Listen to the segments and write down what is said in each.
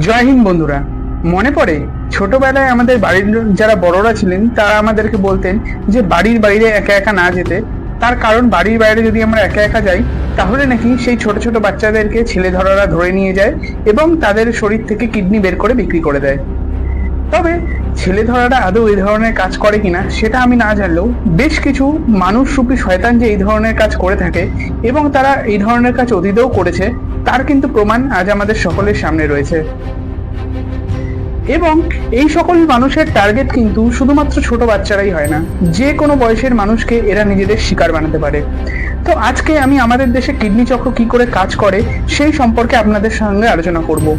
জয় হিন্দ বন্ধুরা। মনে পড়ে? ছোটবেলায় আমাদের বাড়ির যারা বড়রা ছিলেন, তারা আমাদেরকে বলতেন যে বাড়ির বাইরে একা একা না যেতে। তার কারণ বাড়ির বাইরে যদি আমরা একা একা যাই, তাহলে নাকি সেই ছোট ছোট বাচ্চাদেরকে ছেলে ধরারা ধরে নিয়ে যায় এবং তাদের শরীর থেকে কিডনি বের করে বিক্রি করে দেয়। তবে ছেলে ধরাটা আদৌ এই ধরনের কাজ করে কিনা, সেটা আমি না জানলেও বেশ কিছু মানুষ রূপী শয়তান যে এই ধরনের কাজ করে থাকে এবং তারা এই ধরনের কাজ অতীতেও করেছে, তার কিন্তু প্রমাণ আজ আমাদের সকলের সামনে রয়েছে। এবং এই সকল মানুষের টার্গেট কিন্তু শুধুমাত্র ছোট বাচ্চারাই হয় না, যে কোনো বয়সের মানুষকে এরা নিজেদের শিকার বানাতে পারে। তো আজকে আমি আমাদের দেশে কিডনি চক্র কি করে কাজ করে সেই সম্পর্কে আপনাদের সঙ্গে আলোচনা করব।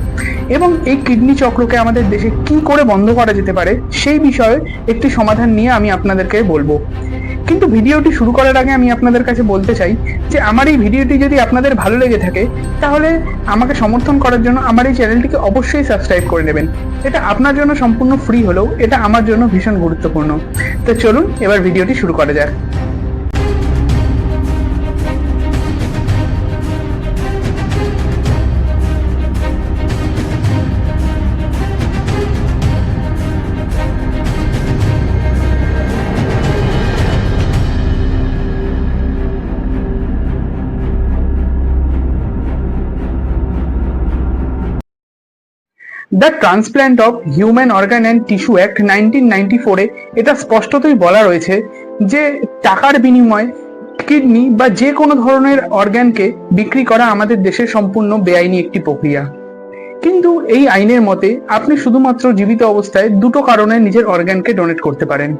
এবং এই কিডনি চক্রকে আমাদের দেশে কি করে বন্ধ করা যেতে পারে সেই বিষয়ে একটি সমাধান নিয়ে আমি আপনাদেরকে বলব। কিন্তু ভিডিওটি শুরু করার আগে আমি আপনাদের কাছে বলতে চাই যে আমার এই ভিডিওটি যদি আপনাদের ভালো লেগে থাকে, তাহলে আমাকে সমর্থন করার জন্য আমার এই চ্যানেলটিকে অবশ্যই সাবস্ক্রাইব করে নেবেন। এটা আপনার জন্য সম্পূর্ণ ফ্রি হলেও এটা আমার জন্য ভীষণ গুরুত্বপূর্ণ। তো চলুন, এবার ভিডিওটি শুরু করা যাক। The transplant of human organ and tissue act nineteen ninety ফোরে এটা স্পষ্টতই বলা রয়েছে যে টাকার বিনিময়ে কিডনি বা যে কোনো ধরনের অর্গানকে বিক্রি করা আমাদের দেশের সম্পূর্ণ বেআইনি একটি প্রক্রিয়া। কিন্তু এই আইনের মতে আপনি শুধুমাত্র জীবিত অবস্থায় দুটো কারণে নিজের অর্গানকে ডোনেট করতে পারেন।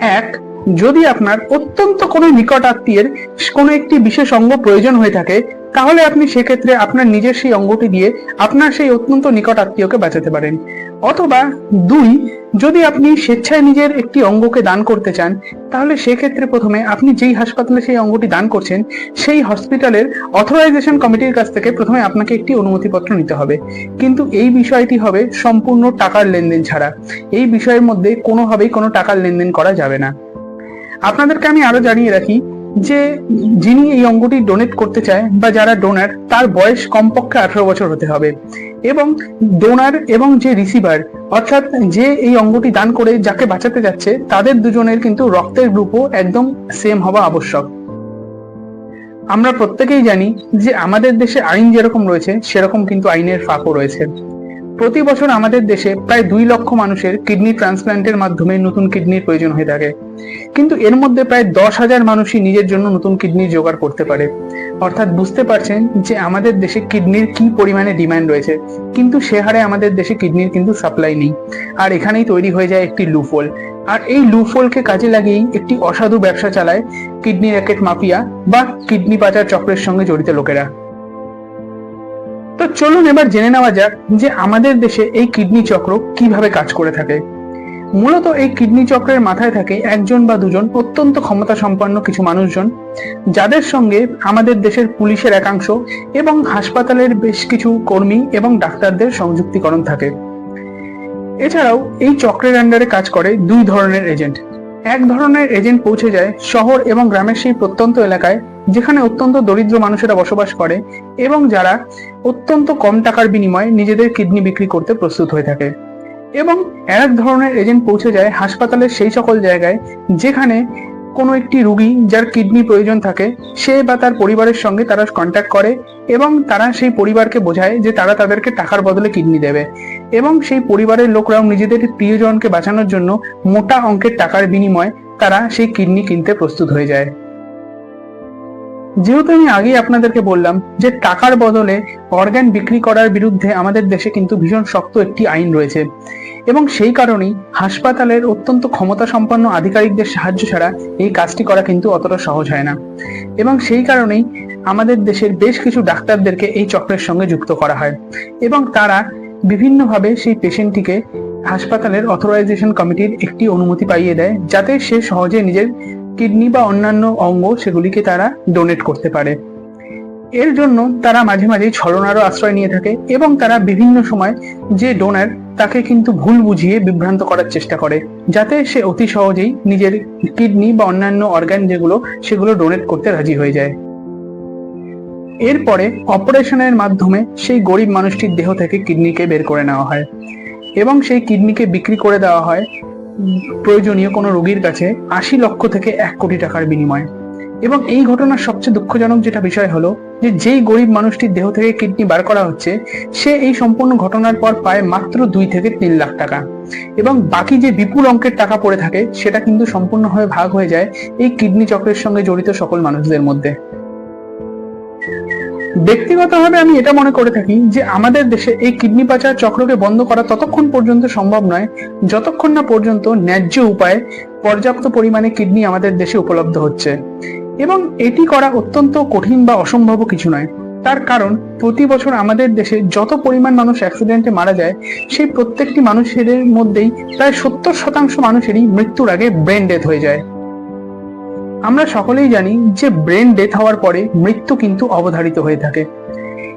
এক যদি আপনার অত্যন্ত কোনো নিকট আত্মীয়ের কোনো একটি বিশেষ অঙ্গ প্রয়োজন হয়ে থাকে, তাহলে আপনি সেক্ষেত্রে আপনার নিজের সেই অঙ্গটি দিয়ে আপনার সেই অত্যন্ত নিকট আত্মীয়কে বাঁচাতে পারেন। অথবা দুই, যদি আপনি স্বেচ্ছায় নিজের একটি অঙ্গকে দান করতে চান, তাহলে সেক্ষেত্রে প্রথমে আপনি যেই হাসপাতালে সেই অঙ্গটি দান করছেন, সেই হসপিটালের অথরাইজেশন কমিটির কাছ থেকে প্রথমে আপনাকে একটি অনুমতিপত্র নিতে হবে। কিন্তু এই বিষয়টি হবে সম্পূর্ণ টাকার লেনদেন ছাড়া। এই বিষয়ের মধ্যে কোনোভাবেই কোনো টাকার লেনদেন করা যাবে না। আপনাদেরকে আমি আরও জানিয়ে রাখি যে যিনি এই অঙ্গটি ডোনেট করতে চায় বা যারা ডোনার তার বয়স কমপক্ষে আঠারো বছর হতে হবে। এবং ডোনার এবং যে রিসিভার অর্থাৎ যে এই অঙ্গটি দান করে যাকে বাঁচাতে যাচ্ছে, তাদের দুজনের কিন্তু রক্তের গ্রুপও একদম সেম হওয়া আবশ্যক। আমরা প্রত্যেকেই জানি যে আমাদের দেশে আইন যেরকম রয়েছে, সেরকম কিন্তু আইনের ফাঁকও রয়েছে। প্রতি বছর আমাদের দেশে প্রায় দুই লক্ষ মানুষের কিডনি ট্রান্সপ্ল্যান্টের মাধ্যমে নতুন কিডনির প্রয়োজন হয়ে থাকে। কিন্তু এর মধ্যে প্রায় দশ হাজার মানুষই নিজের জন্য নতুন কিডনি জোগাড় করতে পারে। অর্থাৎ বুঝতে পারছেন যে আমাদের দেশে কিডনির কি পরিমাণে ডিমান্ড রয়েছে, কিন্তু সে হারে আমাদের দেশে কিডনির কিন্তু সাপ্লাই নেই। আর এখানেই তৈরি হয়ে যায় একটি লুফোল আর এই লুফোলকে কাজে লাগিয়েই একটি অসাধু ব্যবসা চালায় কিডনি র্যাকেট মাফিয়া বা কিডনি পাচার চক্রের সঙ্গে জড়িত লোকেরা। চলুন এবার জেনে নেওয়া যাক যে আমাদের দেশে এই কিডনি চক্র কীভাবে কাজ করে থাকে। মূলত এই কিডনি চক্রের মাথায় থাকে একজন বা দুজন অত্যন্ত ক্ষমতা সম্পন্ন কিছু মানুষজন, যাদের সঙ্গে আমাদের দেশের পুলিশের একাংশ এবং হাসপাতালের বেশ কিছু কর্মী এবং ডাক্তারদের সংযুক্তিকরণ থাকে। এছাড়াও এই চক্রের আন্ডারে কাজ করে দুই ধরনের এজেন্ট এক ধরনের এজেন্ট পৌঁছে যায় শহর এবং গ্রামের সেই প্রত্যন্ত এলাকায়, যেখানে অত্যন্ত দরিদ্র মানুষেরা বসবাস করে এবং যারা অত্যন্ত কম টাকার বিনিময়ে নিজেদের কিডনি বিক্রি করতে প্রস্তুত হয়ে থাকে। এবং এক ধরনের এজেন্ট পৌঁছে যায় হাসপাতালের সেই সকল জায়গায়, যেখানে কোনো একটি রুগী যার কিডনি প্রয়োজন থাকে, সে বা তার পরিবারের সঙ্গে তারা কন্ট্যাক্ট করে এবং তারা সেই পরিবারকে বোঝায় যে তারা তাদেরকে টাকার বদলে কিডনি দেবে। এবং সেই পরিবারের লোকরাও নিজেদের প্রিয়জনকে বাঁচানোর জন্য মোটা অঙ্কের টাকার বিনিময়ে তারা সেই কিডনি কিনতে প্রস্তুত হয়ে যায়। যেহেতু আমি আগেই আপনাদেরকে বললাম যে টাকার বদলে অর্গান বিক্রি করার বিরুদ্ধে আমাদের দেশে কিন্তু ভীষণ শক্ত একটি আইন রয়েছে। এবং সেই কারণেই হাসপাতালের অত্যন্ত ক্ষমতা সম্পন্ন আধিকারিকদের সাহায্য ছাড়া এই কাজটি করা কিন্তু অতটা সহজ হয় না। এবং সেই কারণেই আমাদের দেশের বেশ কিছু ডাক্তারদেরকে এই চক্রের সঙ্গে যুক্ত করা হয়। এবং তারা বিভিন্নভাবে সেই পেশেন্টটিকে হাসপাতালের অথরাইজেশন কমিটির একটি অনুমতি পাইয়ে দেয়, যাতে সে সহজে নিজের কিডনি বা অন্যান্য অঙ্গ সেগুলিকে তারা ডোনেট করতে পারে। এর জন্য তারা মাঝে মাঝে ছলনারও আশ্রয় নিয়ে থাকে এবং তারা বিভিন্ন সময় যে ডোনার তাকে কিন্তু ভুল বুঝিয়ে বিভ্রান্ত করার চেষ্টা করে, যাতে সে অতি সহজেই নিজের কিডনি বা অন্যান্য অর্গান যেগুলো সেগুলো ডোনেট করতে রাজি হয়ে যায়। এরপরে অপারেশনের মাধ্যমে সেই গরিব মানুষটির দেহ থেকে কিডনিকে বের করে নেওয়া হয় এবং সেই কিডনিকে বিক্রি করে দেওয়া হয় প্রয়োজনীয় কোনো রোগীর কাছে আশি লক্ষ থেকে এক কোটি টাকার বিনিময়ে। এবং এই ঘটনার সবচেয়ে দুঃখজনক যেটা বিষয় হলো যে যেই গরিব মানুষটির দেহ থেকে কিডনি বার করা হচ্ছে, সে এই সম্পূর্ণ ঘটনার পর পায় মাত্র দুই থেকে তিন লাখ টাকা। এবং বাকি যে বিপুল অঙ্কের টাকা পড়ে থাকে, সেটা কিন্তু সম্পূর্ণভাবে ভাগ হয়ে যায় এই কিডনি চক্রের সঙ্গে জড়িত সকল মানুষদের মধ্যে। ব্যক্তিগতভাবে আমি এটা মনে করে থাকি যে আমাদের দেশে এই কিডনি পাচার চক্রকে বন্ধ করা ততক্ষণ পর্যন্ত সম্ভব নয়, যতক্ষণ না পর্যন্ত ন্যায্য উপায়ে পর্যাপ্ত পরিমাণে কিডনি আমাদের দেশে উপলব্ধ হচ্ছে। এবং এটি করা অত্যন্ত কঠিন বা অসম্ভব কিছু নয়। তার কারণ, প্রতি বছর আমাদের দেশে যত পরিমাণ মানুষ অ্যাক্সিডেন্টে মারা যায়, সেই প্রত্যেকটি মানুষের মধ্যেই প্রায় সত্তর শতাংশ মানুষেরই মৃত্যুর আগে ব্রেন ডেথ হয়ে যায়। আমরা সকলেই জানি যে ব্রেন ডেথ হওয়ার পরে মৃত্যু কিন্তু অবধারিত হয়ে থাকে।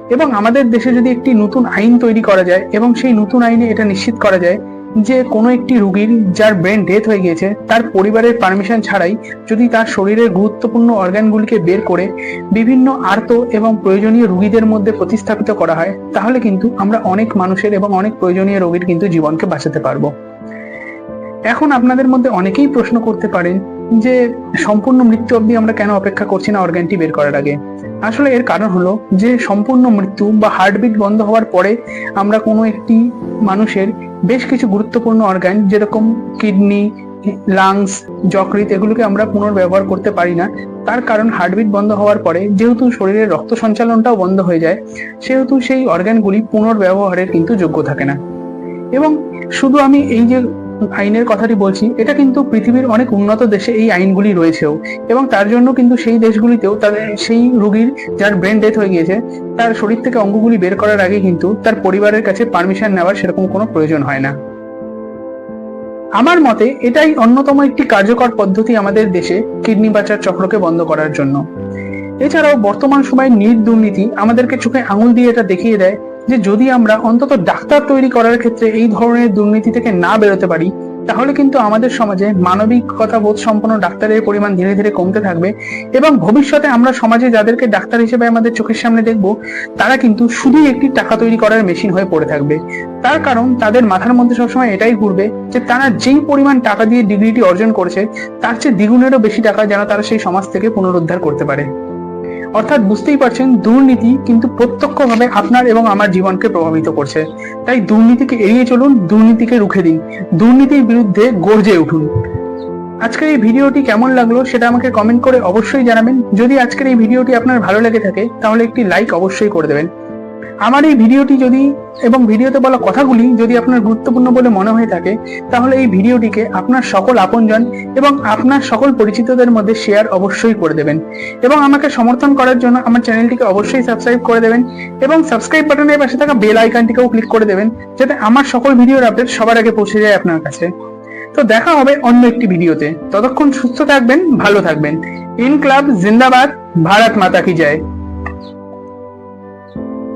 এবং আমাদের দেশে যদি একটি নতুন আইন তৈরি করা যায় এবং সেই নতুন আইনে এটা নিশ্চিত করা যায় যে কোনো একটি রুগীর যার ব্রেন ডেথ হয়ে গিয়েছে, তার পরিবারের পারমিশন ছাড়াই যদি তার শরীরের গুরুত্বপূর্ণ অর্গানগুলিকে বের করে বিভিন্ন আর্ত এবং প্রয়োজনীয় রুগীদের মধ্যে প্রতিস্থাপিত করা হয়, তাহলে কিন্তু আমরা অনেক মানুষের এবং অনেক প্রয়োজনীয় রোগীর কিন্তু জীবনকে বাঁচাতে পারব। এখন আপনাদের মধ্যে অনেকেই প্রশ্ন করতে পারেন যে সম্পূর্ণ মৃত্যু অবধি আমরা কেন অপেক্ষা করছি না অর্গানটি বের করার আগে? আসলে এর কারণ হলো যে সম্পূর্ণ মৃত্যু বা হার্টবিট বন্ধ হওয়ার পরে আমরা কোনো একটি মানুষের বেশ কিছু গুরুত্বপূর্ণ অর্গান যেরকম কিডনি লাংস যকৃৎ এগুলোকে আমরা পুনর্ব্যবহার করতে পারি না। তার কারণ হার্টবিট বন্ধ হওয়ার পরে যেহেতু শরীরের রক্ত সঞ্চালনটাও বন্ধ হয়ে যায়, সেহেতু সেই অর্গানগুলি পুনর্ব্যবহারের কিন্তু যোগ্য থাকে না। এবং শুধু আমি এই যে আইনের কথাটি বলছি, এটা কিন্তু পৃথিবীর অনেক উন্নত দেশে এই আইনগুলি রয়েছেও। এবং তার জন্য কিন্তু সেই দেশগুলিতেও তাদের সেই রোগীর যার ব্রেন ডেথ হয়ে গিয়েছে, তার শরীর থেকে অঙ্গগুলি বের করার আগে কিন্তু তার পরিবারের কাছে পারমিশন নেওয়ার সেরকম কোনো প্রয়োজন হয় না। আমার মতে এটাই অন্যতম একটি কার্যকর পদ্ধতি আমাদের দেশে কিডনি বাঁচার চক্রকে বন্ধ করার জন্য। এছাড়াও বর্তমান সময়ে নিট দুর্নীতি আমাদেরকে চোখে আঙুল দিয়ে এটা দেখিয়ে দেয় যে যদি আমরা অন্তত ডাক্তার তৈরি করার ক্ষেত্রে এই ধরনের দুর্নীতি থেকে না বেরোতে পারি, তাহলে কিন্তু আমাদের সমাজে মানবিকতা বোধ সম্পন্ন ডাক্তারের পরিমাণ ধীরে ধীরে কমতে থাকবে এবং ভবিষ্যতে আমরা সমাজে যাদেরকে ডাক্তার হিসেবে আমাদের চোখের সামনে দেখব, তারা কিন্তু শুধুই একটি টাকা তৈরি করার মেশিন হয়ে পড়ে থাকবে। তার কারণ তাদের মাথার মধ্যে সবসময় এটাই ঘুরবে যে তারা যেই পরিমাণ টাকা দিয়ে ডিগ্রিটি অর্জন করেছে, তার চেয়ে দ্বিগুণেরও বেশি টাকা যেন তারা সেই সমাজ থেকে পুনরুদ্ধার করতে পারে। অর্থাৎ বুঝতেই পারছেন, দুর্নীতি কিন্তু প্রত্যক্ষভাবে আপনার এবং আমার জীবনকে প্রভাবিত করছে। তাই দুর্নীতিকে এড়িয়ে চলুন, দুর্নীতিকে রুখে দিন। দুর্নীতির বিরুদ্ধে গর্জে উঠুন। আজকের এই ভিডিওটি কেমন লাগল সেটা আমাকে কমেন্ট করে অবশ্যই জানাবেন। যদি আজকের এই ভিডিওটি আপনার ভালো লেগে থাকে, তাহলে একটি লাইক অবশ্যই করে দেবেন। আমার এই ভিডিওটি যদি এবং ভিডিওতে বলা কথাগুলি যদি আপনার গুরুত্বপূর্ণ বলে মনে হয়ে থাকে, তাহলে এই ভিডিওটিকে আপনার সকল আপনজন এবং আপনার সকল পরিচিতদের মধ্যে শেয়ার অবশ্যই করে দেবেন। এবং আমাকে সমর্থন করার জন্য আমার চ্যানেলটিকে অবশ্যই সাবস্ক্রাইব করে দেবেন এবং সাবস্ক্রাইব বাটনের পাশে থাকা বেল আইকনটিকেও ক্লিক করে দেবেন, যাতে আমার সকল ভিডিওর আপডেট সবার আগে পৌঁছে যায় আপনার কাছে। তো দেখা হবে অন্য একটি ভিডিওতে। ততক্ষণ সুস্থ থাকবেন, ভালো থাকবেন। ইন ক্লাব জিন্দাবাদ ভারত মাতা কি জয়